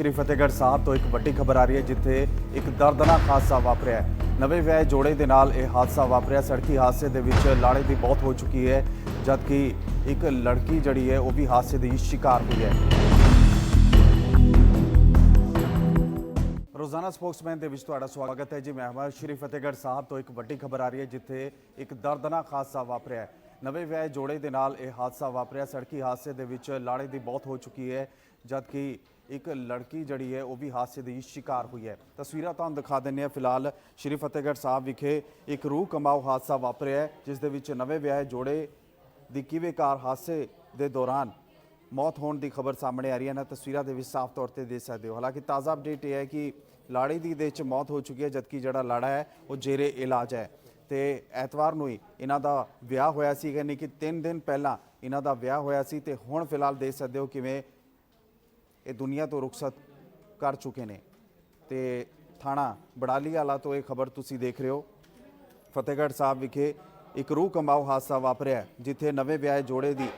ਸ਼੍ਰੀ ਫਤਿਹਗੜ੍ਹ ਸਾਹਿਬ ਤੋਂ ਇੱਕ ਵੱਡੀ ਖਬਰ ਆ ਰਹੀ ਹੈ, ਜਿੱਥੇ ਇੱਕ ਦਰਦਨਾਕ ਹਾਦਸਾ ਵਾਪਰਿਆ ਹੈ। ਨਵੇਂ ਵਿਆਹ ਜੋੜੇ ਦੇ ਨਾਲ ਇਹ ਹਾਦਸਾ ਵਾਪਰਿਆ। ਸੜਕੀ ਹਾਦਸੇ ਦੇ ਵਿੱਚ ਲਾੜੇ ਦੀ ਮੌਤ ਹੋ ਚੁੱਕੀ ਹੈ, ਜਦਕਿ ਇੱਕ ਲੜਕੀ ਜਿਹੜੀ ਹੈ, ਉਹ ਵੀ ਹਾਦਸੇ ਦੀ ਸ਼ਿਕਾਰ ਹੋਈ ਹੈ। ਰੋਜ਼ਾਨਾ ਸਪੋਕਸਮੈਨ ਦੇ ਵਿੱਚ ਤੁਹਾਡਾ ਸਵਾਗਤ ਹੈ। ਜੀ, ਮੈਂ ਹਾਂ ਸ਼੍ਰੀ ਫਤਿਹਗੜ੍ਹ ਸਾਹਿਬ ਤੋਂ ਇੱਕ ਵੱਡੀ ਖਬਰ ਆ ਰਹੀ ਹੈ, ਜਿੱਥੇ ਇੱਕ ਦਰਦਨਾਕ ਹਾਦਸਾ ਵਾਪਰਿਆ ਹੈ। ਨਵੇਂ ਵਿਆਹੇ ਜੋੜੇ ਦੇ ਨਾਲ ਇਹ ਹਾਦਸਾ ਵਾਪਰਿਆ। ਸੜਕੀ ਹਾਦਸੇ ਦੇ ਵਿੱਚ ਲਾੜੇ ਦੀ ਮੌਤ ਹੋ ਚੁੱਕੀ ਹੈ, ਜਦਕਿ ਇੱਕ ਲੜਕੀ ਜਿਹੜੀ ਹੈ, ਉਹ ਵੀ ਹਾਦਸੇ ਦੀ ਸ਼ਿਕਾਰ ਹੋਈ ਹੈ। ਤਸਵੀਰਾਂ ਤੁਹਾਨੂੰ ਦਿਖਾ ਦਿੰਨੇ ਆ ਫਿਲਹਾਲ ਸ਼੍ਰੀ ਫਤਿਹਗੜ੍ਹ ਸਾਹਿਬ ਵਿਖੇ ਇੱਕ ਰੂਹ ਕਮਾਊ ਹਾਦਸਾ ਵਾਪਰਿਆ ਜਿਸ ਦੇ ਵਿੱਚ ਨਵੇਂ ਵਿਆਹੇ ਜੋੜੇ ਦੀ ਕਿਵੇਂ ਕਾਰ ਹਾਦਸੇ ਦੇ ਦੌਰਾਨ ਮੌਤ ਹੋਣ ਦੀ ਖਬਰ ਸਾਹਮਣੇ ਆ ਰਹੀ ਹੈ। ਨਾ ਤਸਵੀਰਾਂ ਦੇ ਵਿੱਚ ਸਾਫ਼ ਤੌਰ ਤੇ ਦੇਖ ਸਕਦੇ ਹੋ। ਹਾਲਾਂਕਿ ਤਾਜ਼ਾ ਅਪਡੇਟ ਇਹ ਹੈ ਕਿ ਲਾੜੀ ਦੀ ਦੇ ਵਿੱਚ ਮੌਤ ਹੋ ਚੁੱਕੀ ਹੈ, ਜਦਕਿ ਜਿਹੜਾ ਲਾੜਾ ਹੈ, ਉਹ ਜੇਰੇ ਇਲਾਜ ਹੈ। ਤੇ ਐਤਵਾਰ ਨੂੰ ਹੀ ਇਹਨਾਂ ਦਾ ਵਿਆਹ ਹੋਇਆ ਸੀ। ਯਾਨੀ ਕਿ 3 ਦਿਨ ਪਹਿਲਾਂ ਇਹਨਾਂ ਦਾ ਵਿਆਹ ਹੋਇਆ ਸੀ। ਤੇ ਹੁਣ ਫਿਲਹਾਲ ਦੇਖ ਸਕਦੇ ਹੋ ਕਿਵੇਂ ਇਹ ਦੁਨੀਆ ਤੋਂ ਰੁਖਸਤ ਕਰ ਚੁੱਕੇ ਨੇ। ਤੇ ਥਾਣਾ ਬੜਾਲੀ ਵਾਲਾ ਤੋਂ ਇਹ ਖਬਰ ਤੁਸੀਂ ਦੇਖ ਰਹੇ ਹੋ। ਫਤਿਹਗੜ੍ਹ ਸਾਹਿਬ ਵਿਖੇ ਇੱਕ ਰੂਹ ਕੰਬਾਊ ਹਾਦਸਾ ਵਾਪਰਿਆ ਜਿੱਥੇ ਨਵੇਂ ਵਿਆਹੇ ਜੋੜੇ ਦੀ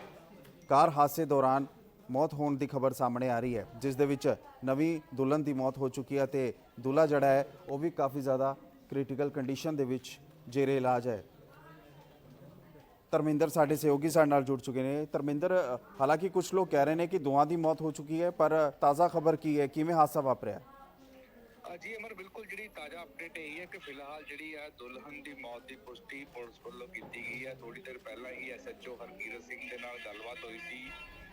ਕਾਰ ਹਾਦਸੇ ਦੌਰਾਨ ਮੌਤ ਹੋਣ ਦੀ ਖਬਰ ਸਾਹਮਣੇ ਆ ਰਹੀ ਹੈ, ਜਿਸ ਦੇ ਵਿੱਚ ਨਵੀਂ ਦੁਲਹਨ ਦੀ ਮੌਤ ਹੋ ਚੁੱਕੀ ਹੈ ਤੇ ਦੁल्हा ਜਿਹੜਾ ਹੈ, ਉਹ ਵੀ ਕਾਫੀ ਜ਼ਿਆਦਾ ਕ੍ਰਿਟੀਕਲ ਕੰਡੀਸ਼ਨ ਦੇ ਵਿੱਚ ਜੇਰੇ ਇਲਾਜ ਹੈ। ਧਰਮਿੰਦਰ ਸਾਡੇ ਸਹਿਯੋਗੀ ਸਾਡੇ ਨਾਲ ਜੁੜ ਚੁੱਕੇ ਨੇ। ਧਰਮਿੰਦਰ, ਹਾਲਾਂਕਿ ਕੁਝ ਲੋਕ ਕਹਿ ਰਹੇ ਨੇ ਕਿ ਦੋਵਾਂ ਦੀ ਮੌਤ ਹੋ ਚੁੱਕੀ ਹੈ, ਪਰ ਤਾਜ਼ਾ ਖਬਰ ਕੀ ਹੈ? ਕਿਵੇਂ ਹਾਦਸਾ ਵਾਪਰਿਆ? ਜੀ ਅਮਰ, ਬਿਲਕੁਲ ਜਿਹੜੀ ਤਾਜ਼ਾ ਅਪਡੇਟ ਇਹ ਹੈ ਕਿ ਫਿਲਹਾਲ ਜਿਹੜੀ ਆ ਦੁਲਹਨ ਦੀ ਮੌਤ ਦੀ ਪੁਸ਼ਟੀ ਪੁਲਿਸ ਵੱਲੋਂ ਕੀਤੀ ਗਈ ਹੈ। ਥੋੜੀ ਦੇਰ ਪਹਿਲਾਂ ਹੀ ਐਸਐਚਓ ਹਰਕੀਰਤ ਸਿੰਘ ਦੇ ਨਾਲ ਗੱਲਬਾਤ ਹੋਈ ਸੀ।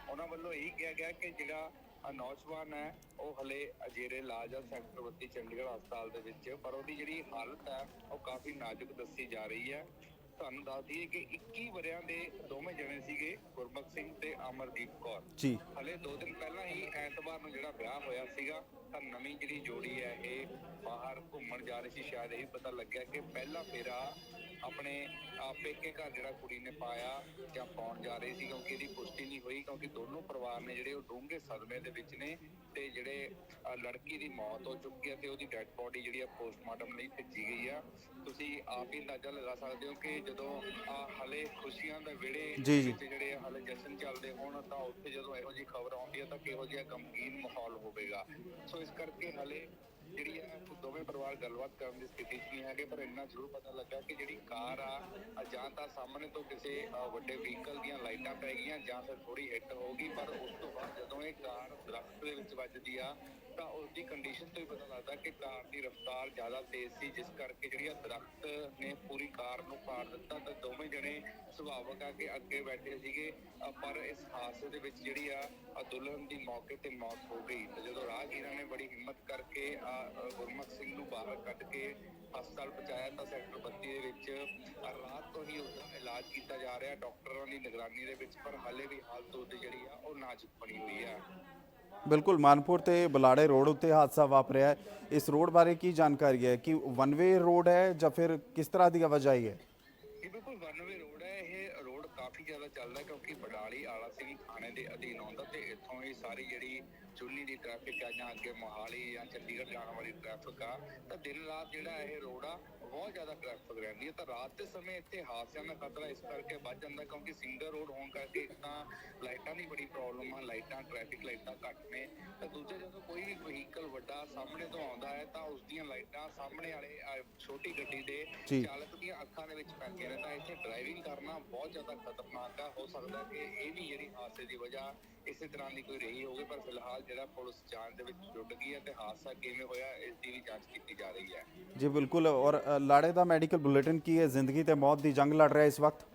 ਉਹਨਾਂ ਵੱਲੋਂ ਇਹੀ ਕਿਹਾ ਗਿਆ ਕਿ ਜਿਹੜਾ ਨੌਜਵਾਨ ਹੈ, ਉਹ ਹਲੇ ਅਜੇਰੇ ਇਲਾਜ ਆ ਸੈਕਟਰ 32 ਚੰਡੀਗੜ੍ਹ ਹਸਪਤਾਲ ਦੇ ਵਿੱਚ, ਪਰ ਉਹਦੀ ਜਿਹੜੀ ਹਾਲਤ ਹੈ, ਉਹ ਕਾਫੀ ਨਾਜ਼ੁਕ ਦੱਸੀ ਜਾ ਰਹੀ ਹੈ। ਤੁਹਾਨੂੰ ਦੱਸ ਦਈਏ ਕਿ 21 ਵਰਿਆਂ ਦੇ ਦੋਵੇਂ ਜਣੇ ਸੀਗੇ ਗੁਰਮੁਖ ਸਿੰਘ ਤੇ ਅਮਰਦੀਪ ਕੌਰ। ਜੀ। ਹਲੇ 2 ਦਿਨ ਪਹਿਲਾਂ ਹੀ ਐਤਵਾਰ ਨੂੰ ਜਿਹੜਾ ਵਿਆਹ ਹੋਇਆ ਸੀਗਾ ਤਾਂ ਨਵੀਂ ਜਿਹੜੀ ਜੋੜੀ ਹੈ ਇਹ ਬਾਹਰ ਘੁੰਮਣ ਜਾ ਰਹੀ ਸੀ ਸ਼ਾਇਦ ਇਹ ਪਤਾ ਲੱਗਿਆ ਕਿ ਪਹਿਲਾ ਫੇਰਾ ਆਪਣੇ ਪੇਕੇ ਘਰ ਜਿਹੜਾ ਕੁੜੀ ਨੇ ਪਾਇਆ ਜਾਂ ਪਾਉਣ ਜਾ ਰਹੀ ਸੀ ਕਿਉਂਕਿ ਇਹਦੀ ਪੁਸ਼ਟੀ ਨਹੀਂ ਹੋਈ ਕਿਉਂਕਿ ਦੋਨੋਂ ਪਰਿਵਾਰ ਨੇ ਜਿਹੜੇ ਉਹ ਡੂੰਘੇ ਸਦਮੇ ਦੇ ਵਿੱਚ ਨੇ ਤੇ ਜਿਹੜੇ ਲੜਕੀ ਦੀ ਮੌਤ ਹੋ ਚੁੱਕੀ ਹੈ ਤੇ ਉਹਦੀ ਡੈੱਡ ਬੋਡੀ ਜਿਹੜੀ ਆ ਪੋਸਟਮਾਰਟਮ ਲਈ ਭੇਜੀ ਗਈ ਆ। ਤੁਸੀਂ ਆਪ ਹੀ ਅੰਦਾਜ਼ਾ ਲਗਾ ਸਕਦੇ ਹੋ ਕਿ ਜਦੋਂ ਅਹ, ਹਲੇ ਖੁਸ਼ੀਆਂ ਦੇ ਵੇੜੇ ਜੀ, ਜੀ। ਜਿਹੜੇ ਹਾਲੇ ਜਸ਼ਨ ਚੱਲਦੇ ਹੋਣ ਤਾਂ ਉੱਥੇ ਜਦੋਂ ਇਹੋ ਜਿਹੀ ਖਬਰ ਆਉਂਦੀ ਹੈ ਤਾਂ ਕਿਹੋ ਜਿਹਾ ਗਮਗੀਨ ਮਾਹੌਲ ਹੋਵੇਗਾ ਸੋ ਇਸ ਕਰਕੇ ਹਾਲੇ ਜਿਹੜੀ ਹੈ ਦੋਵੇਂ ਪਰਿਵਾਰ ਗੱਲਬਾਤ ਕਰਨ ਦੀ ਸਥਿਤੀ 'ਚ ਨਹੀਂ ਹੈਗੇ ਪਰ ਇੰਨਾ ਜ਼ਰੂਰ ਪਤਾ ਲੱਗਾ ਕਿ ਜਿਹੜੀ ਕਾਰ ਆ ਜਾਂ ਤਾਂ ਸਾਹਮਣੇ ਤੋਂ ਕਿਸੇ ਅ, ਵੱਡੇ ਵਹੀਕਲ ਦੀਆਂ ਲਾਈਟਾਂ ਪੈ ਗਈਆਂ ਜਾਂ ਫਿਰ ਥੋੜੀ ਹਿੱਟ ਹੋ ਗਈ ਪਰ ਉਸ ਤੋਂ ਬਾਅਦ ਜਦੋਂ ਇਹ ਕਾਰ ਦਰਖਤ ਦੇ ਵਿੱਚ ਵੱਜਦੀ ਆ ਤਾਂ ਉਸ ਦੀ ਕੰਡੀਸ਼ਨ ਤੋਂ ਹੀ ਪਤਾ ਲੱਗਦਾ ਕਿ ਕਾਰ ਦੀ ਰਫ਼ਤਾਰ ਜ਼ਿਆਦਾ ਤੇਜ਼ ਸੀ ਜਿਸ ਕਰਕੇ ਜਿਹੜੀ ਆ ਦਰਖਤ ਨੇ ਪੂਰੀ ਕਾਰ ਨੂੰ ਪਾੜ ਦਿੱਤਾ ਤੇ ਦੋਵੇਂ ਜਣੇ ਸੁਭਾਵਕ ਆ ਕਿ ਅੱਗੇ ਬੈਠੇ ਸੀਗੇ ਪਰ ਇਸ ਹਾਦਸੇ ਦੇ ਵਿੱਚ ਜਿਹੜੀ ਆ ਦੁਲਹਨ ਦੀ ਮੌਕੇ ਤੇ ਮੌਤ ਹੋ ਗਈ। ਤੇ ਜਦੋਂ ਰਾਹਗੀਰਾਂ ਨੇ ਬੜੀ ਹਿੰਮਤ ਕਰਕੇ ਅ, ਗੁਰਮੁਖ ਸਿੰਘ ਨੂੰ ਬਾਹਰ ਕੱਢ ਕੇ ਹਸਪਤਾਲ ਪਹੁੰਚਾਇਆ ਤਾਂ ਸੈਕਟਰ 32 ਦੇ ਵਿੱਚ ਰਾਤ ਤੋਂ ਹੀ ਉਹਦਾ ਇਲਾਜ ਕੀਤਾ ਜਾ ਰਿਹਾ। ਡਾਕਟਰਾਂ ਦੀ ਨਿਗਰਾਨੀ ਦੇ ਵਿੱਚ ਪਰ ਹਾਲੇ ਵੀ ਹਾਲਤ ਉਹਦੀ ਜਿਹੜੀ ਆ ਉਹ ਨਾਜ਼ੁਕ ਬਣੀ ਹੋਈ ਆ। ਬਿਲਕੁਲ, ਮਾਨਪੁਰ ਤੇ ਬਲਾੜੇ ਰੋਡ ਉੱਤੇ ਹਾਦਸਾ ਵਾਪਰਿਆ ਹੈ। ਇਸ ਰੋਡ ਬਾਰੇ ਕੀ ਜਾਣਕਾਰੀ ਹੈ? ਕਿ ਵਨ ਵੇ ਰੋਡ ਹੈ ਜਾਂ ਫਿਰ ਕਿਸ ਤਰ੍ਹਾਂ ਦੀ ਆਵਾਜਾਈ ਹੈ? ਇਹ ਬਿਲਕੁਲ ਵਨਵੇ ਰੋਡ ਹੈ। ਇਹ ਰੋਡ ਕਾਫੀ ਜ਼ਿਆਦਾ ਚੱਲਦਾ ਕਿਉਂਕਿ ਬਡਾਲੀ ਆਲਾ ਸਿੰਘ ਥਾਣੇ ਦੇ ਅਧੀਨ ਆਉਂਦਾ ਤੇ ਇੱਥੋਂ ਹੀ ਸਾਰੀ ਜਿਹੜੀ ਚੁੰਨੀ ਦੀ ਟ੍ਰੈਫਿਕ ਆ ਜਾਂ ਅੱਗੇ ਮੋਹਾਲੀ ਜਾਂ ਚੰਡੀਗੜ੍ਹ ਜਾਣ ਵਾਲੀ ਟ੍ਰੈਫਿਕ ਆ, ਤਾਂ ਦਿਨ ਰਾਤ ਜਿਹੜਾ ਇਹ ਰੋਡ ਆ, ਬਹੁਤ ਜ਼ਿਆਦਾ ਟ੍ਰੈਫਿਕ ਰਹਿੰਦੀ ਹੈ। ਤਾਂ ਰਾਤ ਦੇ ਸਮੇਂ ਇੱਥੇ ਹਾਦਸਿਆਂ ਦਾ ਖਤਰਾ ਇਸ ਕਰਕੇ ਵੱਧ ਜਾਂਦਾ ਕਿਉਂਕਿ ਸਿੰਗਲ ਰੋਡ ਹੋਣ ਕਰਕੇ ਲਾਈਟਾਂ ਦੀ ਬੜੀ ਪ੍ਰੋਬਲਮ ਆ ਲਾਈਟਾਂ ਟ੍ਰੈਫਿਕ ਲਾਈਟਾਂ ਘੱਟ ਨੇ। ਤਾਂ ਦੂਜਾ ਜਦੋਂ ਕੋਈ ਵੀ ਵਹੀਕਲ ਵੱਡਾ ਸਾਹਮਣੇ ਤੋਂ ਆਉਂਦਾ ਹੈ ਤਾਂ ਉਸ ਦੀਆਂ ਲਾਈਟਾਂ ਸਾਹਮਣੇ ਵਾਲੇ ਛੋਟੀ ਗੱਡੀ ਦੇ। ਚਾਲਕ ਦੀਆਂ ਅੱਖਾਂ ਦੇ ਵਿੱਚ ਪੈਂਦੀਆਂ ਨੇ। ਤਾਂ ਇੱਥੇ ਡਰਾਈਵਿੰਗ ਕਰਨਾ ਬਹੁਤ ਜ਼ਿਆਦਾ ਖਤਰਨਾਕ ਆ। ਹੋ ਸਕਦਾ ਕਿ ਇਹ ਵੀ ਜਿਹੜੀ ਹਾਦਸੇ ਦੀ ਵਜ੍ਹਾ ਇਸੇ ਤਰ੍ਹਾਂ ਦੀ ਕੋਈ ਰਹੀ ਹੋਵੇ ਪਰ ਫਿਲਹਾਲ ਜਿਹੜਾ ਪੁਲਿਸ ਜਾਂਚ ਦੇ ਵਿੱਚ ਜੁੜ ਗਈ ਹੈ ਤੇ ਹਾਦਸਾ ਕਿਵੇਂ ਹੋਇਆ ਇਸ ਦੀ ਵੀ ਜਾਂਚ ਕੀਤੀ ਜਾ ਰਹੀ ਹੈ। ਜੀ ਬਿਲਕੁਲ। ਔਰ ਲਾੜੇ ਦਾ ਮੈਡੀਕਲ ਬੁਲੇਟਿਨ ਕੀ ਹੈ? ਜ਼ਿੰਦਗੀ ਤੇ ਮੌਤ ਦੀ ਜੰਗ ਲੜ ਰਿਹਾ ਇਸ ਵਕਤ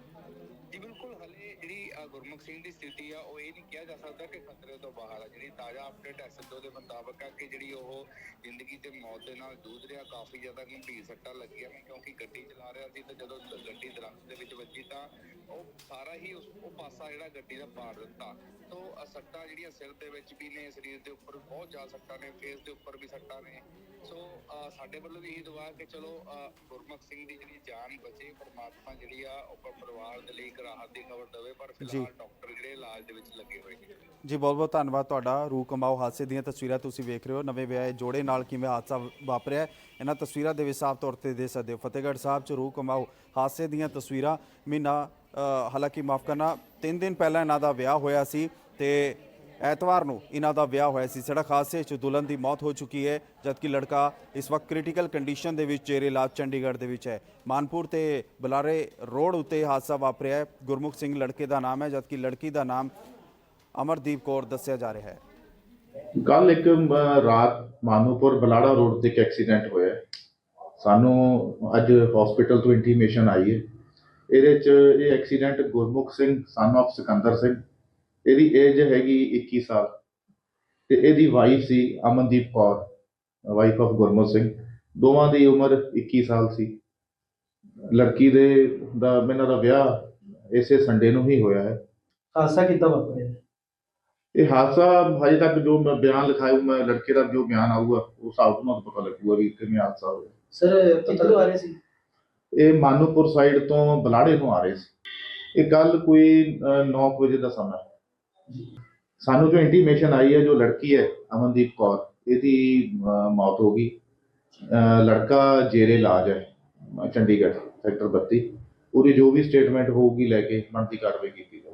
ਜੀ ਬਿਲਕੁਲ ਹਲੇ ਜਿਹੜੀ ਅ, ਗੁਰਮੁਖ ਸਿੰਘ ਦੀ ਸਥਿਤੀ ਆ, ਉਹ ਇਹ ਨਹੀਂ ਕਿਹਾ ਜਾ ਸਕਦਾ ਕਿ ਖਤਰੇ ਤੋਂ ਬਾਹਰ ਆ। ਜਿਹੜੀ ਤਾਜ਼ਾ ਅਪਡੇਟ ਐਸਐਚਓ ਦੇ ਮੁਤਾਬਕ ਆ ਕਿ ਜਿਹੜੀ ਉਹ ਜ਼ਿੰਦਗੀ ਤੇ ਮੌਤ ਦੇ ਨਾਲ ਜੂਝ ਰਿਹਾ, ਕਾਫੀ ਜ਼ਿਆਦਾ ਗੰਭੀਰ ਸੱਟਾਂ ਲੱਗੀਆਂ ਨੇ ਕਿਉਂਕਿ ਗੱਡੀ ਚਲਾ ਰਿਹਾ ਸੀ ਤੇ ਜਦੋਂ ਗੱਡੀ ਦਰਖਤ ਦੇ ਵਿੱਚ ਵੱਜੀ ਤਾਂ ਉਹ ਸਾਰਾ ਹੀ ਉਸ ਉਹ ਪਾਸਾ ਜਿਹੜਾ ਗੱਡੀ ਦਾ ਪਾੜ ਦਿੱਤਾ। ਸੱਟਾਂ ਜਿਹੜੀਆਂ ਸਿਰ ਦੇ ਵਿੱਚ ਵੀ ਨੇ ਸਰੀਰ ਦੇ ਉੱਪਰ ਬਹੁਤ ਜ਼ਿਆਦਾ ਸੱਟਾਂ ਨੇ ਫੇਸ ਦੇ ਉੱਪਰ ਵੀ ਸੱਟਾਂ ਨੇ। ਸੋ ਸਾਡੇ ਵੱਲੋਂ ਵੀ ਇਹ ਦੁਆ ਕਿ ਚਲੋ ਗੁਰਮੁਖ ਸਿੰਘ ਦੀ ਜਿਹੜੀ ਜਾਨ ਬਚੇ ਪਰਮਾਤਮਾ ਜਿਹੜੀ ਆ ਉਹ ਪਰਿਵਾਰ ਦੇ ਲਈ ਇੱਕ ਰਾਹਤ ਦੀ ਖਬਰ ਦੇਵੇ ਪਰ ਫਿਲਹਾਲ ਡਾਕਟਰ ਜਿਹੜੇ ਇਲਾਜ ਦੇ ਵਿੱਚ ਲੱਗੇ ਹੋਏ ਨੇ। ਜੀ ਬਹੁਤ ਬਹੁਤ ਧੰਨਵਾਦ ਤੁਹਾਡਾ। ਰੂਹ ਕਮਾਓ ਹਾਦਸੇ ਦੀਆਂ ਤਸਵੀਰਾਂ ਤੁਸੀਂ ਵੇਖ ਰਹੇ ਹੋ। ਨਵੇਂ ਵਿਆਹੇ ਜੋੜੇ ਨਾਲ ਕਿਵੇਂ ਹਾਦਸਾ ਵਾਪਰਿਆ ਹੈ। ਇਹਨਾਂ ਤਸਵੀਰਾਂ ਦੇ ਵਿੱਚ ਸਾਫ਼ ਤੌਰ ਤੇ ਦੇ ਸਕਦੇ ਹੋ। ਫਤਿਹਗੜ੍ਹ ਸਾਹਿਬ ਚ ਰੂਹ ਕਮਾਓ ਹਾਦਸੇ ਦੀਆਂ ਤਸਵੀਰਾਂ ਮਹੀਨਾ ਹਾਲਾਂਕਿ ਮਾਫ ਕਰਨਾ 3 ਦਿਨ ਪਹਿਲਾਂ ਇਹਨਾਂ ਦਾ ਵਿਆਹ ਹੋਇਆ ਸੀ ਤੇ ਐਤਵਾਰ ਨੂੰ ਇਹਨਾਂ ਦਾ ਵਿਆਹ ਹੋਇਆ ਸੀ। ਸੜਕ ਹਾਦਸੇ 'ਚ ਦੁਲਹਨ ਦੀ ਮੌਤ ਹੋ ਚੁੱਕੀ ਹੈ, ਜਦਕਿ ਲੜਕਾ ਇਸ ਵਕਤ ਕ੍ਰਿਟੀਕਲ ਕੰਡੀਸ਼ਨ ਦੇ ਵਿੱਚ ਜੇਰੇ ਇਲਾਜ ਚੰਡੀਗੜ੍ਹ ਦੇ ਵਿੱਚ ਹੈ। ਮਾਨਪੁਰ ਤੇ ਬੁਲਾਰੇ ਰੋਡ ਉੱਤੇ ਹਾਦਸਾ ਵਾਪਰਿਆ ਹੈ। ਗੁਰਮੁਖ ਸਿੰਘ ਲੜਕੇ ਦਾ ਨਾਮ ਹੈ, ਜਦਕਿ ਲੜਕੀ ਦਾ ਨਾਮ ਅਮਰਦੀਪ ਕੌਰ ਦੱਸਿਆ ਜਾ ਰਿਹਾ ਹੈ। ਕੱਲ ਇੱਕ ਰਾਤ ਮਾਨੂਪੁਰ ਬਲਾੜਾ ਰੋਡ ਤੇ ਇੱਕ ਐਕਸੀਡੈਂਟ ਹੋਇਆ ਸਾਨੂੰ ਅੱਜ ਹਸਪੀਟਲ ਤੋਂ ਇੰਟੀਮੇਸ਼ਨ ਆਈ ਹੈ। ਇਹਦੇ ਚ ਇਹ accident Gurmukh Singh son of Sikandar Singh ਇਹਦੀ ਏਜ ਹੈਗੀ 21 ਸਾਲ ਤੇ ਇਹਦੀ ਵਾਈਫ ਸੀ ਅਮਨਦੀਪ ਕੌਰ ਵਾਈਫ ਆਫ ਗੁਰਮੁਖ ਸਿੰਘ ਦੋਵਾਂ ਦੀ ਉਮਰ 21 ਸਾਲ ਸੀ। ਲੜਕੀ ਦੇ ਦਾ ਇਹਨਾਂ ਦਾ ਵਿਆਹ ਇਸੇ ਸੰਡੇ ਨੂੰ ਹੀ ਹੋਇਆ ਹੈ। ਹਾਦਸਾ ਕਿੱਦਾਂ ਵਾਪਰਿਆ? ਇਹ ਹਾਦਸਾ ਹਜੇ ਤੱਕ ਜੋ ਮੈਂ ਬਿਆਨ ਲਿਖਾਇਆ ਮੈਂ ਲੜਕੇ ਦਾ ਜੋ ਬਿਆਨ ਆਊਗਾ ਉਸ ਹਿਸਾਬ ਤੋਂ ਪਤਾ ਲੱਗੂਗਾ ਵੀ ਕਿਵੇਂ ਹਾਦਸਾ ਹੋਇਆ। ਸਰ ਕਿੱਧਰੋਂ ਆ ਰਹੇ ਸੀ? ਇਹ ਮਾਨੂਪੁਰ ਸਾਈਡ ਤੋਂ ਬਲਾੜੇ ਨੂੰ ਆ ਰਹੇ ਸੀ। ਇਹ ਕੱਲ ਕੋਈ 9 ਵਜੇ ਦਾ ਸਮਾਂ ਸਾਨੂੰ ਜੋ ਇੰਟੀਮੇਸ਼ਨ ਆਈ ਹੈ, ਜੋ ਲੜਕੀ ਹੈ, ਅਮਨਦੀਪ ਕੌਰ, ਇਹਦੀ ਮੌਤ ਹੋ ਗਈ। ਲੜਕਾ ਜੇਰੇ ਇਲਾਜ ਹੈ ਚੰਡੀਗੜ੍ਹ, ਸੈਕਟਰ 32 ਉਹਦੀ ਜੋ ਵੀ ਸਟੇਟਮੈਂਟ ਹੋਊਗੀ ਲੈ ਕੇ ਬਣਦੀ ਕਾਰਵਾਈ ਕੀਤੀ ਜਾਵੇ